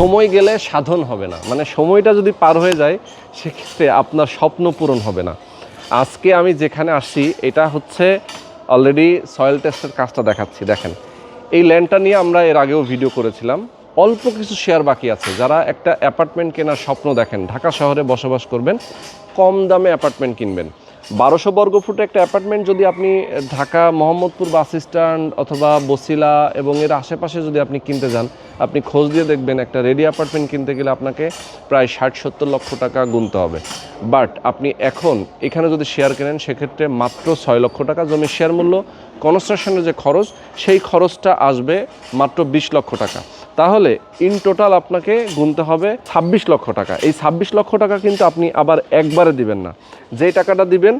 সময় গেলে সাধন হবে না। মানে সময়টা যদি পার হয়ে যায়, সেক্ষেত্রে আপনার স্বপ্ন পূরণ হবে না। আজকে আমি যেখানে আসছি এটা হচ্ছে অলরেডি সয়েল টেস্টের কাজটা দেখাচ্ছি। দেখেন, এই ল্যান্ডটা নিয়ে আমরা এর আগেও ভিডিও করেছিলাম। অল্প কিছু শেয়ার বাকি আছে। যারা একটা অ্যাপার্টমেন্ট কেনার স্বপ্ন দেখেন, ঢাকা শহরে বসবাস করবেন, কম দামে অ্যাপার্টমেন্ট কিনবেন। বারোশো বর্গ ফুটে একটা অ্যাপার্টমেন্ট যদি আপনি ঢাকা, মোহাম্মদপুর বাস স্ট্যান্ড অথবা বসিলা এবং এর আশেপাশে যদি আপনি কিনতে যান আপনি খোঁজ দিয়ে দেখবেন একটা রেডি অ্যাপার্টমেন্ট কিনতে গেলে আপনাকে প্রায় ষাট সত্তর লক্ষ টাকা গুনতে হবে। বাট আপনি এখন এখানে যদি শেয়ার কেনেন সেক্ষেত্রে মাত্র ছয় লক্ষ টাকা জমির শেয়ার মূল্য কনস্ট্রাকশনের যে খরচ সেই খরচটা আসবে মাত্র বিশ লক্ষ টাকা। তাহলে ইন টোটাল আপনাকে গুনতে হবে ছাব্বিশ লক্ষ টাকা। এই ছাব্বিশ লক্ষ টাকা কিন্তু আপনি আবার একবারে দিবেন না। যে টাকাটা দিবেন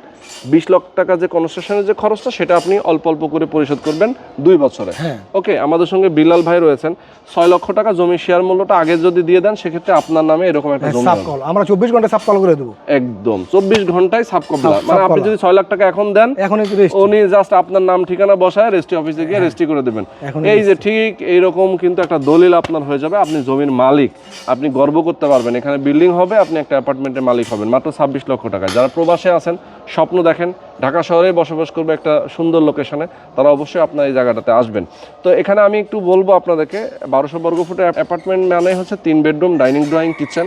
বিশ লক্ষ টাকা যে কনস্ট্রাকশনের যে খরচটা সেটা আপনি অল্প অল্প করে পরিশোধ করবেন দুই বছরে। হ্যাঁ। ওকে আমাদের সঙ্গে বিলাল ভাই রয়েছেন। ছয় লক্ষ টাকা জমির শেয়ার মূল্যটা আগে যদি দিয়ে দেন সেক্ষেত্রে আপনার নামে এরকম একটা জমি সাব হবে। কল আমরা চব্বিশ ঘণ্টা সাব কল করে দেবো। একদম। চব্বিশ ঘন্টায় সাব কবলা সাব- মানে আপনি যদি ছয় লাখ টাকা এখন দেন এখন উনি জাস্ট আপনার নাম ঠিকানা বসায় রেজিস্ট্রি অফিসে গিয়ে রেজিস্ট্রি করে দেবেন। এই যে ঠিক এইরকম কিন্তু একটা দলিল আপনার হয়ে যাবে। আপনি জমির মালিক। আপনি গর্ব করতে পারবেন। এখানে বিল্ডিং হবে আপনি একটা অ্যাপার্টমেন্টের মালিক হবেন। মাত্র ছাব্বিশ লক্ষ টাকা। যারা প্রবাসে আছেন স্বপ্ন দেখেন ঢাকা শহরে বসবাস করবে একটা সুন্দর লোকেশনে তারা অবশ্যই আপনার এই জায়গাটাতে আসবেন। তো এখানে আমি একটু বলব আপনাদেরকে বারোশো বর্গ ফুটের অ্যাপার্টমেন্ট মানে হচ্ছে তিন বেডরুম ডাইনিং ড্রয়িং কিচেন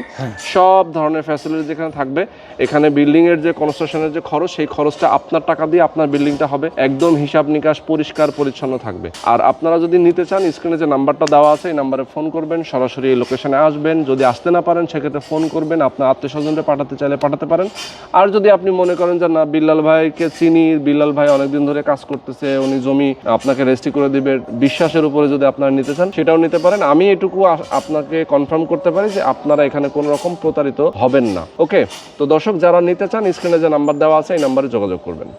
সব ধরনের ফ্যাসিলিটি যেখানে থাকবে। এখানে বিল্ডিং এর যে কনস্ট্রাকশনের যে খরচ সেই খরচটা আপনার টাকা দিয়ে আপনার বিল্ডিংটা হবে। একদম হিসাব নিকাশ পরিষ্কার পরিচ্ছন্ন থাকবে। আর আপনারা যদি নিতে চান স্ক্রিনে যে নাম্বারটা দেওয়া আছে এই নাম্বারে ফোন করবেন সরাসরি এই লোকেশনে আসবেন। যদি আসতে না পারেন সেক্ষেত্রে ফোন করবেন আপনার আত্মীয় স্বজনরা পাঠাতে চাইলে পাঠাতে পারেন। আর যদি আপনি মনে করেন যে না বিল্লাল ভাইকে চিনি বিলাল ভাই অনেকদিন ধরে কাজ করতেছে, উনি জমি আপনাকে রেজিস্ট্রি করে দিবে, বিশ্বাসের উপরে যদি আপনারা নিতে চান, সেটাও নিতে পারেন। আমি এটুকু আপনাকে কনফার্ম করতে পারি যে আপনারা এখানে কোনো রকম প্রতারিত হবেন না। ওকে তো দর্শক, যারা নিতে চান স্ক্রিনে যে নাম্বার দেওয়া আছে, এই নাম্বারে যোগাযোগ করবেন।